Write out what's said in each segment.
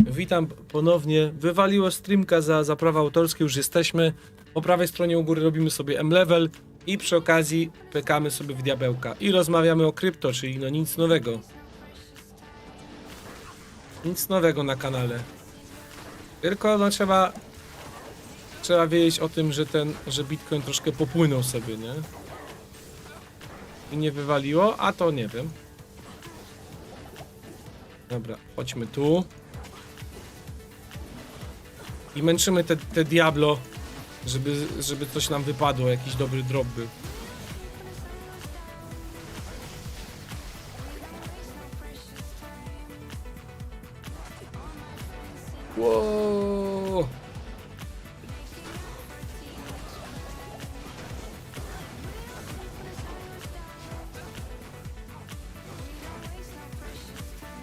Witam ponownie. Wywaliło streamka za, za prawa autorskie, już jesteśmy. Po prawej stronie u góry robimy sobie M-level i przy okazji pekamy sobie w diabełka. I rozmawiamy o krypto, czyli no nic nowego. Nic nowego na kanale. Tylko no trzeba trzeba wiedzieć o tym, że ten, że Bitcoin troszkę popłynął sobie, nie? I nie wywaliło, a to nie wiem. Dobra, chodźmy tu. I męczymy te, te Diablo, żeby, żeby coś nam wypadło, jakiś dobry drop był.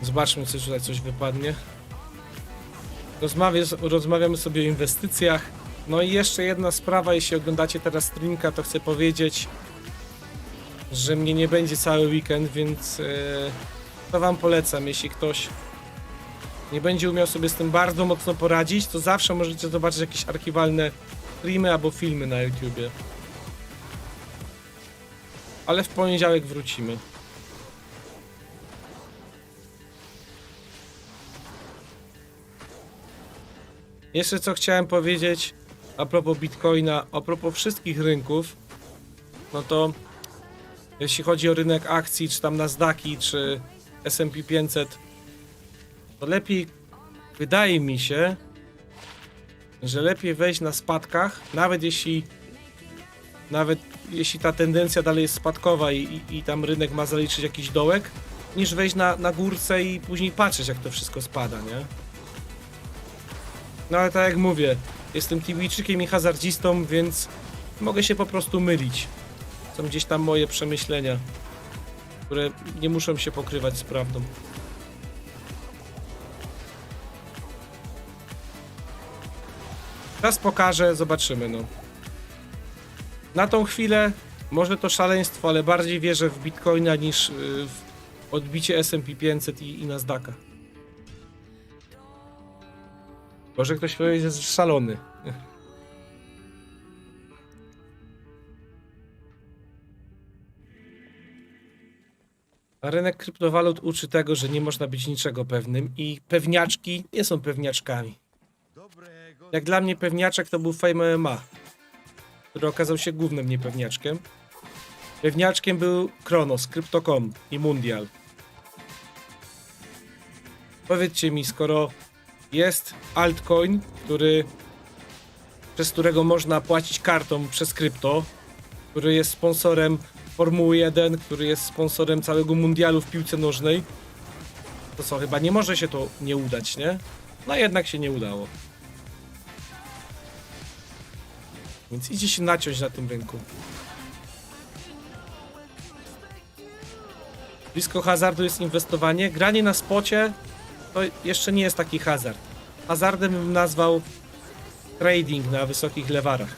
Zobaczmy, czy tutaj coś wypadnie. Rozmawia, rozmawiamy sobie o inwestycjach. No i jeszcze jedna sprawa, jeśli oglądacie teraz streamka, to chcę powiedzieć, że mnie nie będzie cały weekend, więc e, to wam polecam. Jeśli ktoś nie będzie umiał sobie z tym bardzo mocno poradzić, to zawsze możecie zobaczyć jakieś archiwalne streamy albo filmy na YouTubie. Ale w poniedziałek wrócimy. Jeszcze co chciałem powiedzieć a propos Bitcoina, a propos wszystkich rynków, no to jeśli chodzi o rynek akcji, czy tam Nasdaqi, czy S&P 500, to lepiej, wydaje mi się, że lepiej wejść na spadkach, nawet jeśli nawet jeśli ta tendencja dalej jest spadkowa i, i, i tam rynek ma zaliczyć jakiś dołek, niż wejść na, na górce i później patrzeć jak to wszystko spada, nie? No ale tak jak mówię, jestem TVczykiem i hazardzistą, więc mogę się po prostu mylić. Są gdzieś tam moje przemyślenia, które nie muszą się pokrywać z prawdą. Teraz pokażę, zobaczymy no. Na tą chwilę może to szaleństwo, ale bardziej wierzę w Bitcoina niż y, w odbicie S&P 500 i, i Nasdaqa. Może ktoś powie, że jest szalony. A rynek kryptowalut uczy tego, że nie można być niczego pewnym i pewniaczki nie są pewniaczkami. Jak dla mnie pewniaczek to był Fame MMA, który okazał się głównym niepewniaczkiem. Pewniaczkiem był Kronos, Crypto.com i Mundial. Powiedzcie mi, skoro jest altcoin, który przez którego można płacić kartą przez krypto, który jest sponsorem Formuły 1, który jest sponsorem całego mundialu w piłce nożnej. To co, chyba nie może się to nie udać, nie? No jednak się nie udało. Więc idzie się naciąć na tym rynku. Blisko hazardu jest inwestowanie. Granie na spocie to jeszcze nie jest taki hazard. Hazardem bym nazwał trading na wysokich lewarach.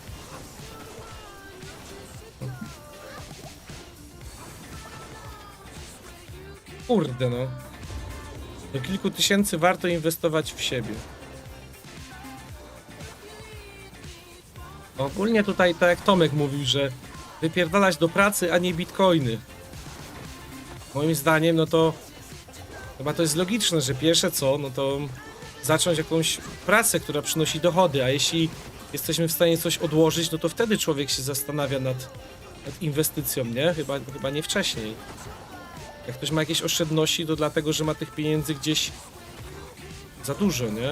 Kurde no. Do kilku tysięcy warto inwestować w siebie. Ogólnie tutaj, tak jak Tomek mówił, że wypierdalać do pracy, a nie bitcoiny. Moim zdaniem, no to chyba to jest logiczne, że pierwsze co, no to zacząć jakąś pracę, która przynosi dochody, a jeśli jesteśmy w stanie coś odłożyć, no to wtedy człowiek się zastanawia nad, nad inwestycją, nie? Chyba, chyba nie wcześniej. Jak ktoś ma jakieś oszczędności, to dlatego, że ma tych pieniędzy gdzieś za dużo, nie?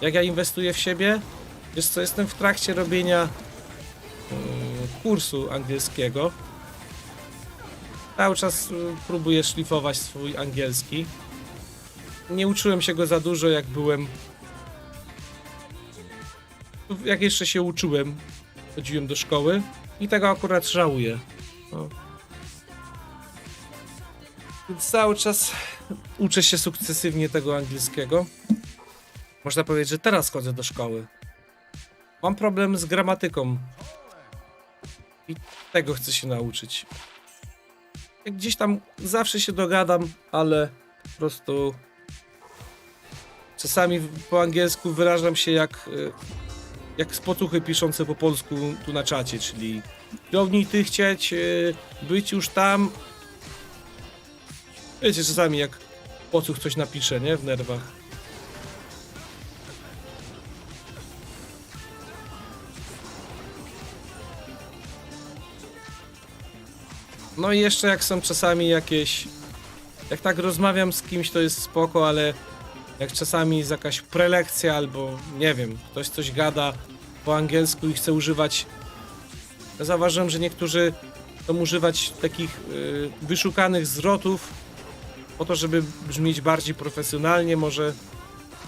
Jak ja inwestuję w siebie? Wiesz co, jestem w trakcie robienia yy, kursu angielskiego. Cały czas yy, próbuję szlifować swój angielski. Nie uczyłem się go za dużo, jak byłem. Jak jeszcze się uczyłem, chodziłem do szkoły i tego akurat żałuję. No. Więc cały czas uczę się sukcesywnie tego angielskiego. Można powiedzieć, że teraz chodzę do szkoły. Mam problem z gramatyką. I tego chcę się nauczyć. Gdzieś tam zawsze się dogadam, ale po prostu czasami po angielsku wyrażam się jak, y, jak spotuchy piszące po polsku tu na czacie, czyli Ciągnij ty chcieć y, być już tam. Wiecie, czasami jak pocuch coś napisze, nie? W nerwach. No i jeszcze jak są czasami jakieś... Jak tak rozmawiam z kimś, to jest spoko, ale jak czasami jest jakaś prelekcja albo nie wiem, ktoś coś gada po angielsku i chce używać ja zauważyłem, że niektórzy chcą używać takich y, wyszukanych zwrotów po to, żeby brzmieć bardziej profesjonalnie, może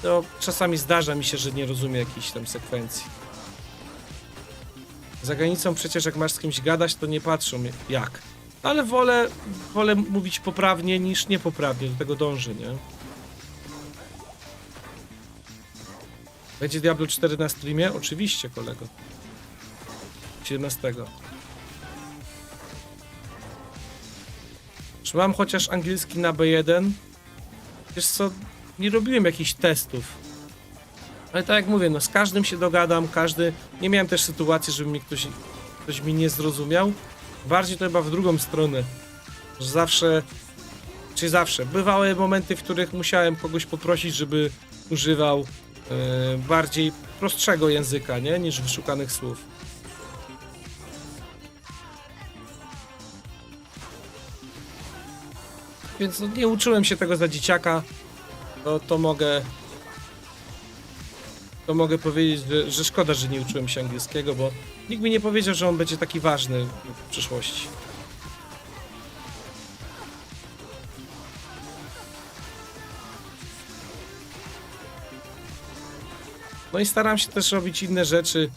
to czasami zdarza mi się, że nie rozumiem jakiejś tam sekwencji. Za granicą przecież jak masz z kimś gadać, to nie patrzą jak. Ale wolę, wolę mówić poprawnie niż niepoprawnie, do tego dążę, nie? Będzie Diablo 4 na streamie? Oczywiście, kolego. 17. Czy mam chociaż angielski na B1? Wiesz co, nie robiłem jakichś testów. Ale tak jak mówię, no z każdym się dogadam, każdy... Nie miałem też sytuacji, żeby mnie ktoś, ktoś mi nie zrozumiał. Bardziej to chyba w drugą stronę. Że zawsze... Czy zawsze. Bywały momenty, w których musiałem kogoś poprosić, żeby używał e, bardziej prostszego języka, nie? Niż wyszukanych słów. Więc no, nie uczyłem się tego za dzieciaka. To, to mogę. To mogę powiedzieć, że, że szkoda, że nie uczyłem się angielskiego, bo nikt mi nie powiedział, że on będzie taki ważny w przyszłości. No i staram się też robić inne rzeczy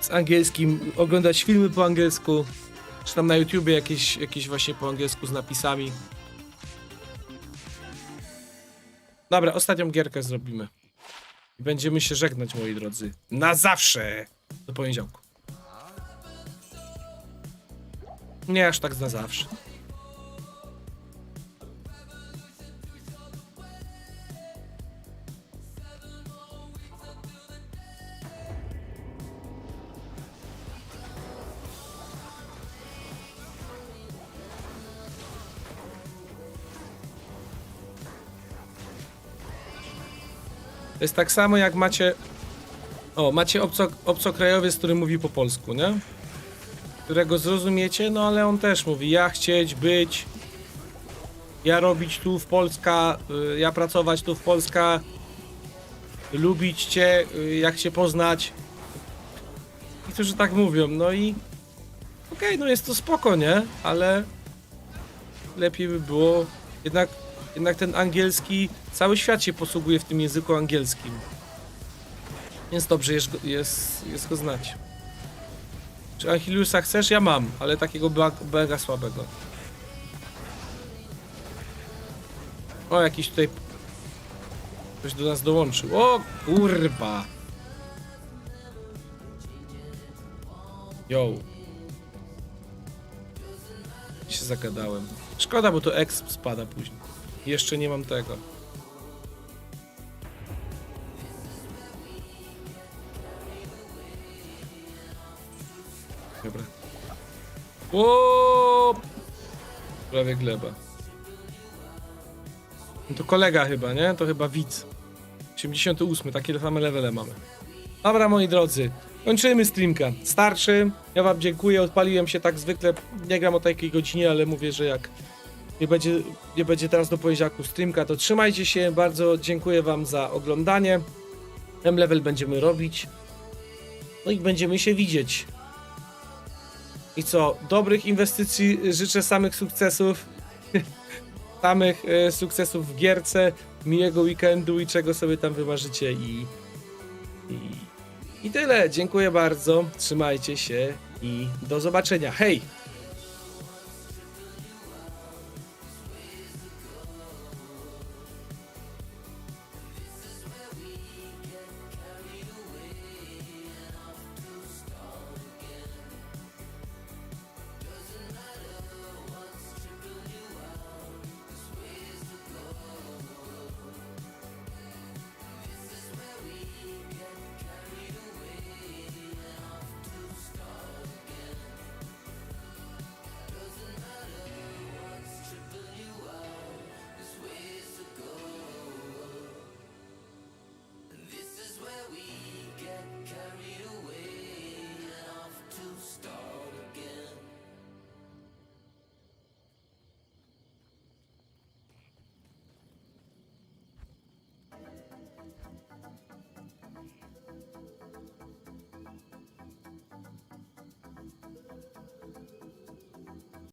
z angielskim, oglądać filmy po angielsku, czy tam na YouTubie jakieś, jakieś właśnie po angielsku z napisami. Dobra, ostatnią gierkę zrobimy. I będziemy się żegnać, moi drodzy. Na zawsze! Do poniedziałku. Nie aż tak na zawsze. Jest tak samo jak macie. O, macie obco, obcokrajowiec, który mówi po polsku, nie? Którego zrozumiecie, no ale on też mówi: Ja chcieć być. Ja robić tu w Polska, y, ja pracować tu w Polska, lubić cię, y, jak cię poznać. Niektórzy tak mówią, no i okej, no jest to spoko, nie? Ale lepiej by było jednak, jednak ten angielski, cały świat się posługuje w tym języku angielskim. Więc dobrze jest, jest, jest go znać. Czy Achilleusa chcesz? Ja mam, ale takiego mega słabego. O, jakiś tutaj ktoś do nas dołączył. O, kurwa. Yo. Się zagadałem. Szkoda, bo to exp spada później. Jeszcze nie mam tego. Dobra. O! Prawie gleba. No to kolega chyba, nie? To chyba widz. 88, takie same levele mamy. Dobra, moi drodzy, kończymy streamka. Starszy, ja wam dziękuję, odpaliłem się tak zwykle, nie gram o takiej godzinie, ale mówię, że jak nie będzie, nie będzie teraz do poniedziałku streamka, to trzymajcie się, bardzo dziękuję wam za oglądanie. M-level będziemy robić. No i będziemy się widzieć. I co? Dobrych inwestycji życzę samych sukcesów. samych e, sukcesów w gierce, miłego weekendu i czego sobie tam wymarzycie i, i, i tyle. Dziękuję bardzo. Trzymajcie się i do zobaczenia. Hej!